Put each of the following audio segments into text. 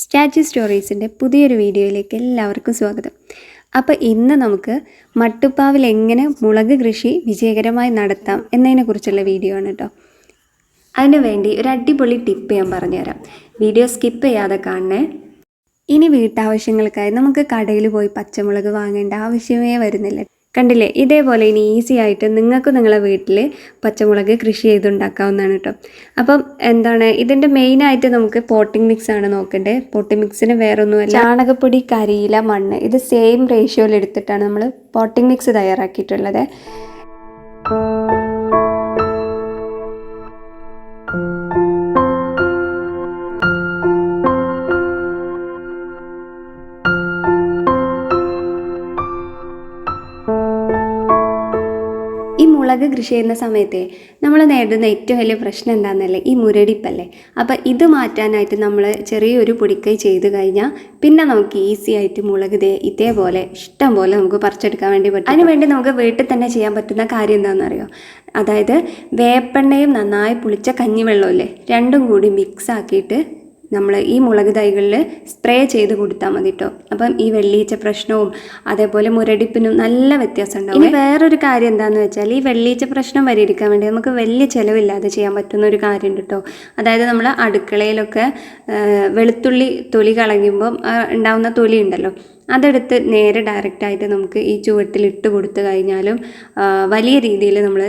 Statue സ്റ്റോറീസിന്റെ പുതിയൊരു വീഡിയോയിലേക്ക് എല്ലാവർക്കും സ്വാഗതം. അപ്പോൾ ഇന്ന് നമുക്ക് മട്ടുപ്പാവിൽ എങ്ങനെ മുളക് കൃഷി വിജയകരമായി നടത്താം എന്നതിനെക്കുറിച്ചുള്ള വീഡിയോ ആണ് കേട്ടോ. അതിനു വേണ്ടി ഒരു അടിപൊളി ടിപ്പ് ഞാൻ പറഞ്ഞുതരാം. വീഡിയോ സ്കിപ്പ് ചെയ്യാതെ കാണണേ. ഇനി വീട്ടാവശ്യങ്ങൾക്കായി നമുക്ക് കടയിൽ പോയി പച്ചമുളക് വാങ്ങേണ്ട ആവശ്യമേ വരുന്നില്ല. കണ്ടില്ലേ? ഇതേപോലെ ഇനി ഈസി ആയിട്ട് നിങ്ങൾക്ക് നിങ്ങളെ വീട്ടിൽ പച്ചമുളക് കൃഷി ചെയ്തുണ്ടാക്കാവുന്നതാണ് കേട്ടോ അപ്പം എന്താണ്? ഇതിന്റെ മെയിനായിട്ട് നമുക്ക് പോട്ടിംഗ് മിക്സ് ആണ് നോക്കേണ്ടത് പോട്ടിംഗ് മിക്സിന് വേറൊന്നുമല്ല ചാണകപ്പൊടി കരിയില മണ്ണ് ഇത് സെയിം റേഷ്യോയിൽ എടുത്തിട്ടാണ് നമ്മൾ പോട്ടിംഗ് മിക്സ് തയ്യാറാക്കിയിട്ടുള്ളത്. ഈ മുളക് കൃഷി ചെയ്യുന്ന സമയത്തെ നമ്മൾ നേരിടുന്ന ഏറ്റവും വലിയ പ്രശ്നം എന്താണെന്നല്ലേ ഈ മുരടിപ്പല്ലേ? അപ്പോൾ ഇത് മാറ്റാനായിട്ട് നമ്മൾ ചെറിയൊരു പൊടിക്കൈ ചെയ്ത് കഴിഞ്ഞാൽ പിന്നെ നമുക്ക് ഈസി ആയിട്ട് മുളക് ഇതേ ഇതേപോലെ ഇഷ്ടം പോലെ നമുക്ക് പറിച്ചെടുക്കാൻ വേണ്ടി പറ്റും. അതിനുവേണ്ടി നമുക്ക് വീട്ടിൽ തന്നെ ചെയ്യാൻ പറ്റുന്ന കാര്യം എന്താണെന്ന് അറിയോ അതായത് വേപ്പെണ്ണയും നന്നായി പുളിച്ച കഞ്ഞിവെള്ളമില്ലേ രണ്ടും കൂടി മിക്സ് ആക്കിയിട്ട് നമ്മൾ ഈ മുളക് തൈകളിൽ സ്പ്രേ ചെയ്ത് കൊടുത്താൽ മതി കേട്ടോ അപ്പം ഈ വെള്ളീച്ച പ്രശ്നവും അതേപോലെ മുരടിപ്പിനും നല്ല വ്യത്യാസം ഉണ്ടാവും. ഇനി വേറൊരു കാര്യം എന്താണെന്ന് വെച്ചാൽ ഈ വെള്ളീച്ച പ്രശ്നം പരിഹരിക്കാൻ വേണ്ടി നമുക്ക് വലിയ ചിലവില്ലാതെ ചെയ്യാൻ പറ്റുന്ന ഒരു കാര്യമുണ്ട് കേട്ടോ അതായത് നമ്മൾ അടുക്കളയിലൊക്കെ വെളുത്തുള്ളി തൊലി കളയുമ്പം ഉണ്ടാവുന്ന തൊലി ഉണ്ടല്ലോ. അതെടുത്ത് നേരെ ഡയറക്റ്റായിട്ട് നമുക്ക് ഈ ചുവട്ടിൽ ഇട്ട് കൊടുത്തു കഴിഞ്ഞാലും വലിയ രീതിയിൽ നമ്മൾ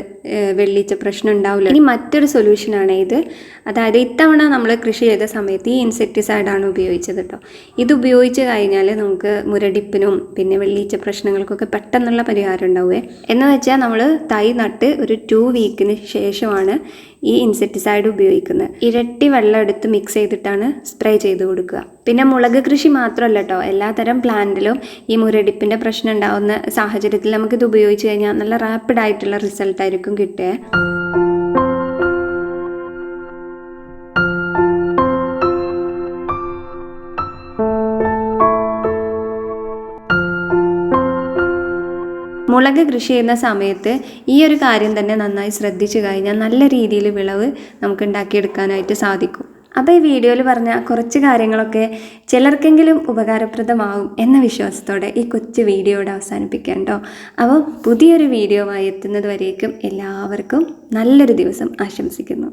വെള്ളിച്ച പ്രശ്നം ഉണ്ടാവില്ല. ഇനി മറ്റൊരു സൊല്യൂഷനാണ് ഇത്. അതായത് ഇത്തവണ നമ്മൾ കൃഷി ചെയ്ത സമയത്ത് ഈ ഇൻസെക്ടിസൈഡാണ് ഉപയോഗിച്ചത് കേട്ടോ ഇത് ഉപയോഗിച്ച് കഴിഞ്ഞാൽ നമുക്ക് മുരടിപ്പിനും പിന്നെ വെള്ളീച്ച പ്രശ്നങ്ങൾക്കൊക്കെ പെട്ടെന്നുള്ള പരിഹാരം ഉണ്ടാവുക എന്ന് വെച്ചാൽ നമ്മൾ തൈ നട്ട് ഒരു ടു വീക്കിന് ശേഷമാണ് ഈ ഇൻസെക്ടിസൈഡ് ഉപയോഗിക്കുന്നത്. ഇരട്ടി വെള്ളം എടുത്ത് മിക്സ് ചെയ്തിട്ടാണ് സ്പ്രേ ചെയ്ത് കൊടുക്കുക. പിന്നെ മുളക് കൃഷി മാത്രമല്ല കേട്ടോ എല്ലാതരം പ്ലാന്റിലും ഈ മുരടിപ്പിന്റെ പ്രശ്നം ഉണ്ടാവുന്ന സാഹചര്യത്തിൽ നമുക്കിത് ഉപയോഗിച്ച് കഴിഞ്ഞാൽ നല്ല റാപ്പിഡ് ആയിട്ടുള്ള റിസൾട്ട് ആയിരിക്കും കിട്ടുക. മുളക് കൃഷി ചെയ്യുന്ന സമയത്ത് ഈ ഒരു കാര്യം തന്നെ നന്നായി ശ്രദ്ധിച്ചു കഴിഞ്ഞാൽ നല്ല രീതിയിൽ വിളവ് നമുക്ക് ഉണ്ടാക്കിയെടുക്കാനായിട്ട് സാധിക്കും. അപ്പോൾ ഈ വീഡിയോയിൽ പറഞ്ഞ കുറച്ച് കാര്യങ്ങളൊക്കെ ചിലർക്കെങ്കിലും ഉപകാരപ്രദമാവും എന്ന വിശ്വാസത്തോടെ ഈ കൊച്ചു വീഡിയോയുടെ അവസാനിപ്പിക്കാം അപ്പോൾ പുതിയൊരു വീഡിയോ ആയി എത്തുന്നത് വരേക്കും എല്ലാവർക്കും നല്ലൊരു ദിവസം ആശംസിക്കുന്നു.